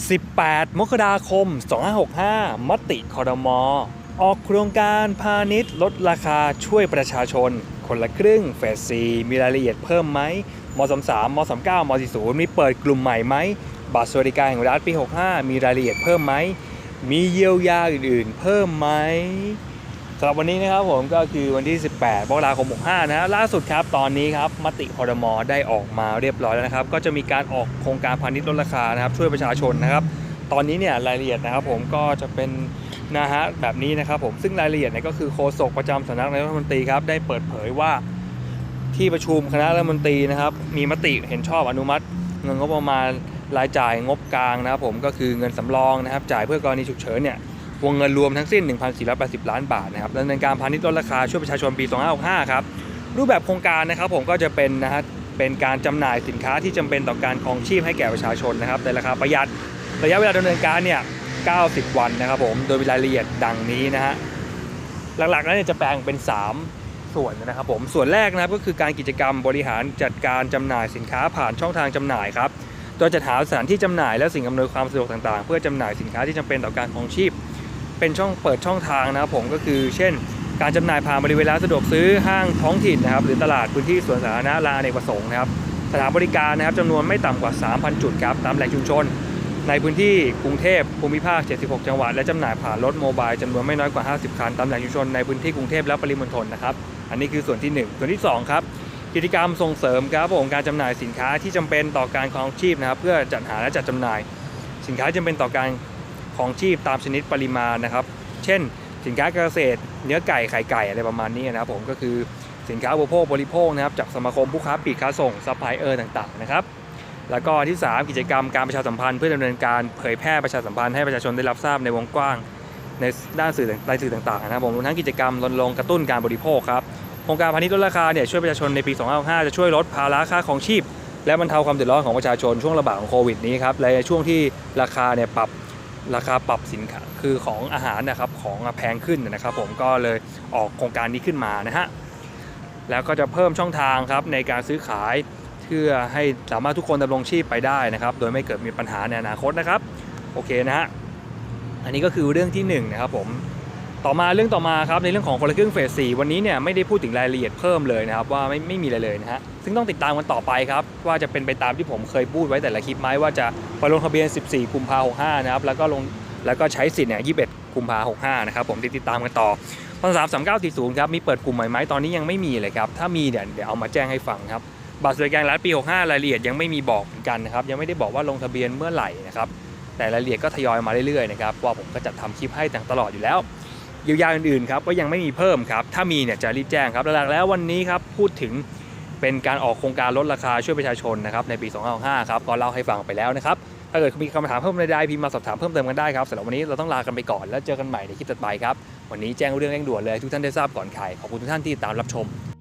18 มกราคม 2565 มติคอรมอออกโครงการพาณิชย์ลดราคาช่วยประชาชน คนละครึ่งเฟส 4 มีรายละเอียดเพิ่มไหมม33ม39ม40มีเปิดกลุ่มใหม่ไหมบัตรสวัสดิการแห่งรัฐปี 65 มีรายละเอียดเพิ่มไหมมีเยียวยาอื่นๆ เพิ่มไหมำหรับวันนี้นะครับผมก็คือวันที่ 18มกราคม65นะฮะล่าสุดครับตอนนี้ครับมติคอรมอได้ออกมาเรียบร้อยแล้วนะครับ ก็จะมีการออกโครงการพาณิชย์ลดราคานะครับช่วยประชาชนนะครับตอนนี้เนี่ยรายละเอียดนะครับผมก็จะเป็นนะฮะแบบนี้นะครับผมซึ่งรายละเอียดเนี่ยก็คือโฆษกประจำสำนักนายกรัฐมนตรีครับได้เปิดเผยว่าที่ประชุมคณะรัฐมนตรีนะครับมีมติเห็นชอบอนุมัติ เงินงบประมาณรายจ่ายงบกลางนะครับผมก็คือเงินสำรองนะครับจ่ายเพื่อกรณีฉุกเฉินเนี่ย วงเงินรวมทั้งสิ้น 1,480 ล้านบาทนะครับดำเนินการพาณิชย์ลดราคาช่วยประชาชนปี 2565 ครับ รูปแบบโครงการนะครับผมก็จะเป็นนะฮะเป็นการจำหน่ายสินค้าที่จำเป็นต่อการครองชีพให้แก่ประชาชนนะครับในราคาประหยัดระยะเวลาดำเนินการเนี่ย 90 วันนะครับผมโดยรายละเอียดดังนี้นะฮะหลักๆแล้วเนี่ยจะแบ่งเป็น 3 ส่วนนะครับผมส่วนแรกนะครับก็คือการกิจกรรมบริหารจัดการจำหน่ายสินค้าผ่านช่องทางจำหน่ายครับโดยจะหาสถานที่จำหน่ายและสิ่งอำนวยความสะดวกต่างๆ เพื่อจำหน่ายสินค้าที่จำเป็นต่อการครองชีพ เป็นช่องเปิดช่องทางนะครับผมก็คือเช่น การจำหน่ายผ่านบริเวณร้านสะดวกซื้อห้างท้องถิ่นนะครับหรือตลาดพื้นที่สวนสาธารณะลานเนกประสงค์นะครับสถานบริการนะครับจำนวนไม่ต่ำกว่า 3,000 จุดครับตามแหล่งชุมชน ในพื้นที่กรุงเทพภูมิภาค 76 จังหวัด และจำหน่ายผ่านรถโมบายจำนวนไม่น้อยกว่า 50 คันตามแหล่งชุมชนในพื้นที่กรุงเทพและปริมณฑลนะครับอันนี้คือส่วนที่ 1 ส่วนที่ 2 ครับกิจกรรมส่งเสริมครับผมการจำหน่ายสินค้าที่จำเป็นต่อการครองชีพนะครับเพื่อจัดหาและจัดจำหน่าย สินค้าจำเป็นต่อการ ครองชีพตามชนิดปริมาณนะครับ เช่น สินค้าเกษตร เนื้อไก่ไข่ไก่อะไรประมาณนี้นะครับผมก็คือสินค้าอุปโภคบริโภคนะครับจากสมาคมผู้ค้าปลีกค้าส่งซัพพลายเออร์ต่างๆนะครับแล้วก็ที่ 3 กิจกรรมการประชาสัมพันธ์เพื่อดำเนินการเผยแพร่ประชาสัมพันธ์ให้ประชาชนได้รับทราบในวงกว้างในด้านสื่อในสื่อต่างๆนะครับผมรวมทั้งกิจกรรมรณรงค์กระตุ้นการบริโภคครับโครงการพาณิชย์ลดราคาเนี่ยช่วยประชาชนในปี 2565 จะช่วยลดภาระค่าของชีพ และบรรเทาความเดือดร้อนของประชาชนช่วงระบาดของโควิดนี้ครับและในช่วงที่ราคาเนี่ยปรับ ราคาปรับสินค้าคือของอาหารนะครับของแพงขึ้นนะครับผมก็เลยออกโครงการนี้ขึ้นมานะฮะแล้วก็จะเพิ่มช่องทางครับในการซื้อขายเพื่อให้สามารถทุกคนดำรงชีพไปได้นะครับ โดยไม่เกิดมีปัญหาในอนาคตนะครับโอเคนะฮะอันนี้ก็คือเรื่องที่1นงนะครับผมต่อมาเรื่องต่อมาครับในเรื่องของคนละครึ่งเฟสสวันนี้เนี่ยไม่ได้พูดถึงรายละเอียดเพิ่มเลยนะครับว่าไม่ไม่มีอะไรเลยนะฮะ ซึ่งต้องติดตามกันต่อไปครับ ว่าจะเป็นไปตามที่ผมเคยพูดไว้แต่ละคลิปไหมว่าจะไปลงทะเบียน 14 กุมภาพันธ์65 นะครับแล้วก็ลงแล้วก็ใช้สิทธิ์เนี่ย21 กุมภาพันธ์65 นะครับผมติดตามกันต่อพันสามสามเก้าสี่ศูนย์ครับมีเปิดกลุ่มใหม่ไหมตอนนี้ยังไม่มีเลยครับถ้ามีเนี่ยเดี๋ยวเอามาแจ้งให้ฟังครับบัตรสวัสดิการรัฐปี 65 รายละเอียดยังไม่มีบอกเหมือนกันนะครับยังไม่ได้บอกว่าลงทะเบียนเมื่อไหร่นะครับแต่รายละเอียดก็ทยอยมาเรื่อยๆนะครับว่าผมก็จะทำคลิปให้ต่างตลอดอยู่แล้วเยียวยาอื่นๆครับก็ยังไม่มีเพิ่มครับถ้ามีเนี่ยจะรีบแจ้งครับหลักๆแล้ววันนี้ครับพูดถึง เป็นการออกโครงการลดราคาช่วยประชาชนนะครับในปี 2565ครับก็เล่าให้ฟังไปแล้วนะครับถ้าเกิดมีคำถามเพิ่มใดๆพิมพ์มาสอบถามเพิ่มเติมกันได้ครับสำหรับวันนี้เราต้องลากันไปก่อนแล้วเจอกันใหม่ในคลิปต่อไปครับวันนี้แจ้งเรื่องเร่งด่วนเลยทุกท่านได้ทราบก่อนใครขอบคุณทุกท่านที่ติดตามรับชม